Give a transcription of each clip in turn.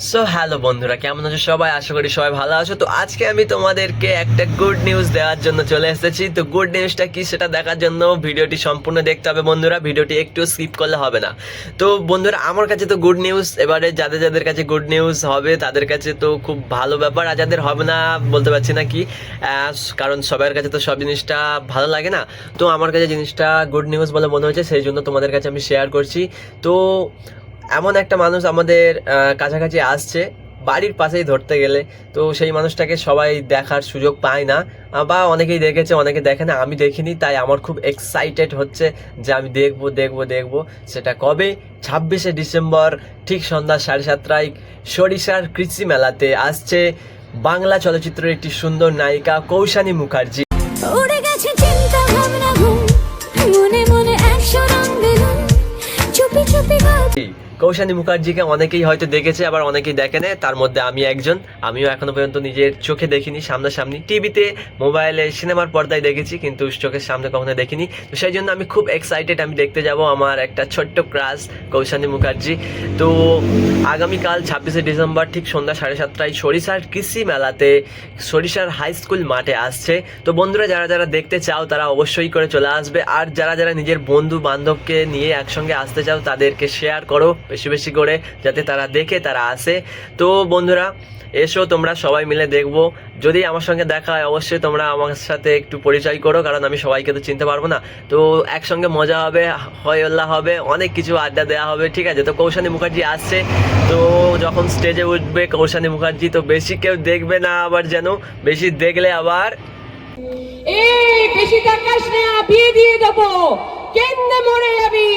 So hello বন্ধুরা, কেমন আছো সবাই? আশা করি সবাই ভালো আছো। তো আজকে আমি তোমাদেরকে একটা গুড নিউজ দেওয়ার জন্য চলে এসেছি। তো গুড নিউজটা কি সেটা দেখার জন্য ভিডিওটি সম্পূর্ণ দেখতে হবে বন্ধুরা। ভিডিওটি একটু স্কিপ করলে হবে না। তো বন্ধুরা, আমার কাছে তো গুড নিউজ এবারে যাদের যাদের কাছে গুড নিউজ হবে, তাদের কাছে তো খুব ভালো ব্যাপার। আর যাদের হবে না, বলতে পারছি না কি কারণ সবার কাছে তো সব জিনিসটা ভালো লাগে না। তো আমার কাছে জিনিসটা গুড নিউজ বলে মনে হয়েছে, সেই জন্য তোমাদের কাছে আমি শেয়ার করছি। তো এমন একটা মানুষ আমাদের কাছাকাছি আসছে, বাড়ির পাশেই ধরতে গেলে। তো সেই মানুষটাকে সবাই দেখার সুযোগ পায় না। বা অনেকেই দেখেছে, অনেকে দেখে না, আমি দেখিনি, তাই আমার খুব এক্সাইটেড হচ্ছে যে আমি দেখব দেখব দেখব। সেটা কবে? ছাব্বিশে ডিসেম্বর, ঠিক সন্ধ্যা সাড়ে সাতটায় সরিষার কৃষি মেলাতে আসছে বাংলা চলচ্চিত্রের একটি সুন্দর নায়িকা কৌশানী মুখার্জি। কৌশানী মুখার্জিকে অনেকেই হয়তো দেখেছে, আবার অনেকেই দেখেনে তার মধ্যে আমি একজন। আমিও এখনও পর্যন্ত নিজের চোখে দেখিনি, সামনাসামনি। টিভিতে, মোবাইলে, সিনেমার পর্দায় দেখেছি, কিন্তু চোখের সামনে কখনো দেখিনি। তো সেই জন্য আমি খুব এক্সাইটেড আমি দেখতে যাব আমার একটা ছোট্ট ক্রাশ কৌশানী মুখার্জি। তো আগামীকাল ছাব্বিশে ডিসেম্বর ঠিক সন্ধ্যা সাড়ে সাতটায় সরিষার কৃষি মেলাতে সরিষার হাই স্কুল মাঠে আসছে। তো বন্ধুরা, যারা যারা দেখতে চাও, তারা অবশ্যই করে চলে আসবে। আর যারা যারা নিজের বন্ধু বান্ধবকে নিয়ে একসঙ্গে আসতে চাও, তাদেরকে শেয়ার করো। বেশি বেশি করে যাতে তারা দেখে, তারা আসে। তো বন্ধুরা, এসো, তোমরা সবাই মিলে দেখব। যদি আমার সঙ্গে দেখা হয়, অবশ্যই তোমরা আমার সাথে একটু পরিচয় করো, কারণ আমি সবাইকে তো চিনতে পারব না। তো একসঙ্গে মজা হবে হইল্লা হবে, অনেক কিছু আড্ডা দেওয়া হবে, ঠিক আছে? তো কৌশানী মুখার্জি আসছে। তো যখন স্টেজে উঠবে কৌশানী মুখার্জি, তো বেশি কেউ দেখবে না আবার যেন, বেশি দেখলে আবার এই, বেশি তাকাস না দিয়ে দেবো। কেন্দ্রে মরে যাবি?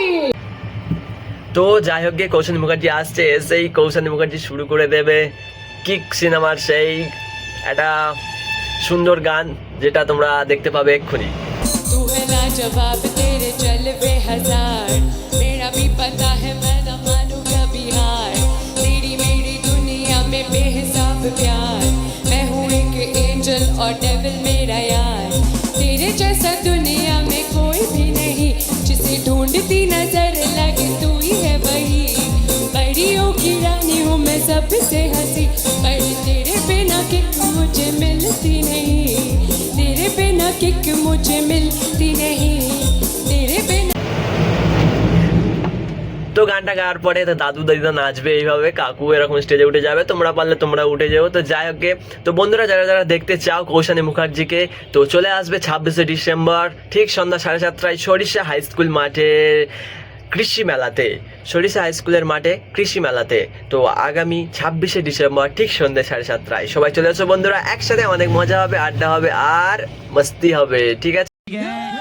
তো যাই হোক গিয়ে কৌশানী মুখার্জি আসছে এসেই কৌশানী মুখার্জি শুরু করে দেবে কিক সিনেমার সেই একটা সুন্দর গান যেটা তোমরা দেখতে পাবে এক্ষুনি तू है ना जवाब तेरे जलवे हजार मेरा भी पता है मैं न मानूंगा बिहार तेरी मेरी दुनिया में बेहिसाब प्यार मैं हूँ एक एंजल और डेविल मेरा यार तेरे जैसा दुनिया में कोई भी नहीं जिसे ढूंढती नजर लगे मुझे मिलती नहीं तेरे बिना किक मुझे मिलती नहीं तेरे बिना তো গানটা গাওয়ার পরে তো দাদু দাদিদা নাচবে এইভাবে কাকু এরকম স্টেজে উঠে যাবে তোমরা পারলে তোমরা উঠে যাও তো যাই হোক গে, তো বন্ধুরা যারা যারা দেখতে চাও কৌশানী মুখার্জিকে তো চলে আসবে ছাব্বিশে ডিসেম্বর ঠিক সন্ধ্যা সাড়ে সাতটায় সরিষা হাই স্কুল মাঠে কৃষি মেলাতে, সরিষা হাই স্কুলের মাঠে কৃষি মেলাতে। তো আগামী ছাব্বিশে ডিসেম্বর, ঠিক সন্ধ্যে সাড়ে সাতটায়। সবাই চলে আসো বন্ধুরা, একসাথে অনেক মজা হবে, আড্ডা হবে আর মস্তি হবে, ঠিক আছে আছে?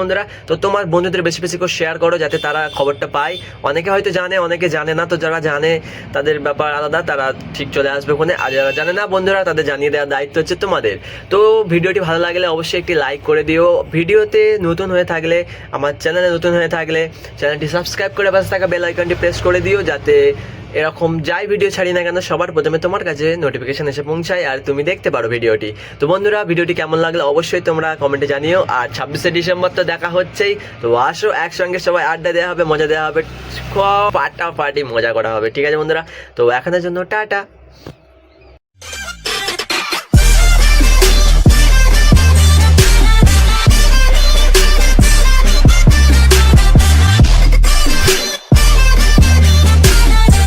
বন্ধুরা। তো তোমার বন্ধুদের বেশি বেশি করে শেয়ার করো যাতে তারা খবরটা পায়। অনেকে হয়তো জানে, অনেকে জানে না। তো যারা জানে, তাদের ব্যাপার আলাদা, তারা ঠিক চলে আসবে ওখানে। আর যারা জানে না বন্ধুরা, তাদের জানিয়ে দেওয়ার দায়িত্ব হচ্ছে তোমাদের। তো ভিডিওটি ভালো লাগলে অবশ্যই একটি লাইক করে দিও। ভিডিওতে নতুন হয়ে থাকলে, আমার চ্যানেলে নতুন হয়ে থাকলে চ্যানেলটি সাবস্ক্রাইব করে পাশে থাকা বেল আইকনটি প্রেস করে দিও, যাতে এরকম যাই ভিডিও ছাড়ি না কেন, সবার প্রথমে তোমার কাছে নোটিফিকেশান এসে পৌঁছায় আর তুমি দেখতে পারো ভিডিওটি। তো বন্ধুরা, ভিডিওটি কেমন লাগলে অবশ্যই তোমরা কমেন্টে জানিও। আর ছাব্বিশে ডিসেম্বর তো দেখা হচ্ছেই, তো আসো একসঙ্গে সবাই আড্ডা দেওয়া হবে, মজা দেওয়া হবে পাটা পাটি মজা করা হবে। ঠিক আছে বন্ধুরা, তো এখনের জন্য টাটা।